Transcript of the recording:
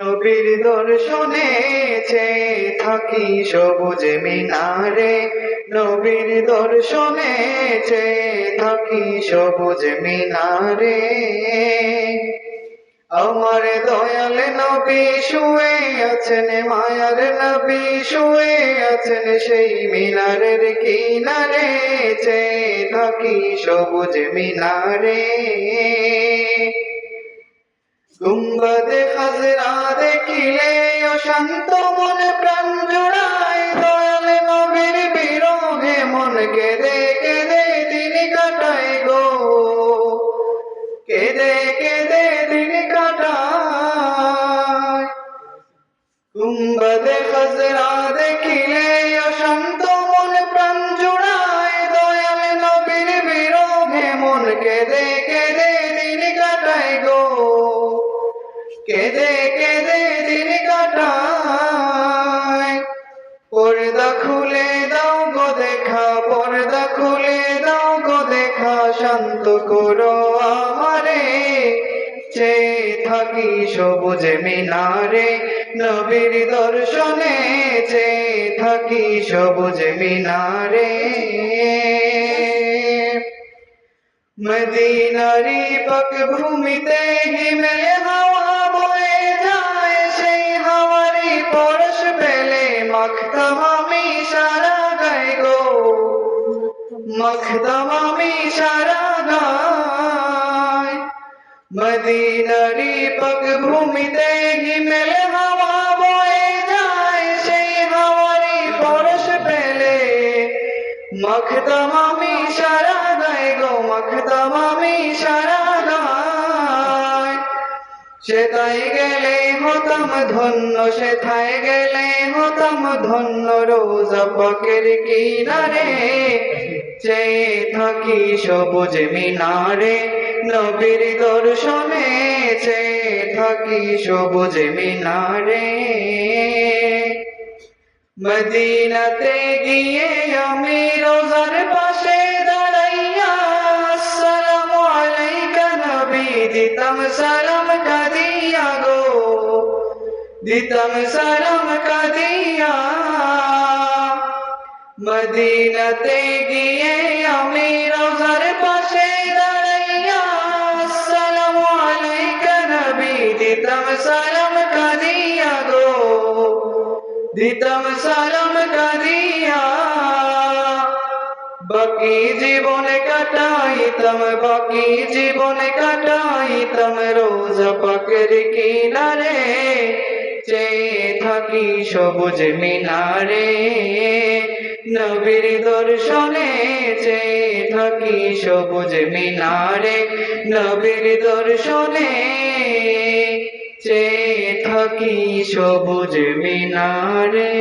নবীর দর্শনে চেয়ে থাকি সবুজ মিনারে। নবীর দর্শনে চেয়ে থাকি সবুজ মিনারে। আমার দয়াল নবী শুয়ে আছেন, মায়ার নবী শুয়ে আছেন, সেই মিনারের কিনারে। চেয়ে থাকি সবুজ মিনারে। গুম্বদে খাজরা দেখিলে অশান্ত মন প্রাণ জোড়ায় দয়াল নবীর বিরোধে মন কেঁদে কেঁদে তিনি কাটায় গো। কেঁদে কেঁদে তিনি কাটায়। গুম্বদে খাজরা কেঁদে কেঁদে দিন কাটায়। পর্দা খুলে দাও গো দেখা, পর্দা খুলে দাও গো দেখা, শান্ত করো আমারে। চেয়ে থাকি সবুজ মিনারে, নবীর দর্শনে। চেয়ে থাকি সবুজ মিনারে। মদিনারি পাক ভূমিতে হিমেলে মাখতাম আমি সারা গায় মদিনারি পাক ভূমিতে হিমেলে হাওয়া বয়ে যায়, সেই হাওয়ারি পরশ পেলে। মাখতাম আমি সারা গায়ে গো মাখতাম আমি সারা গায় সেতাই গেলে হতাম ধন্য, সেথায় গেলে হতাম ধন্য, রোজা পাকের কিনারে। চেয়ে থাকি সবুজ মিনারে, নবীর দর্শনে চেয়ে থাকি সবুজ মিনারে। মদিনাতে গিয়ে আমি রোজার পাশে দাঁড়াইয়া, আসসালামু আলাইকা নবী, দিতাম সালাম কাদিয়া গো। দিতাম সালাম কাদিয়া। মদিনাতে গিয়ে আমি রোজার পাশে দাঁড়াইয়া, আসসালামু আলাইকা নবী, দিতাম সালাম কাদিয়া গো, দিতাম সালাম কাদিয়া। বাকি জীবনে কাটাইতাম, বাকি জীবনে কাটাইতাম, রোজা পাকের কিনারে, চেয়ে থাকি সবুজ মিনারে। নবীর দর্শনে চেয়ে থাকি সবুজ মিনারে। নবীর দর্শনে চেয়ে থাকি সবুজ মিনারে।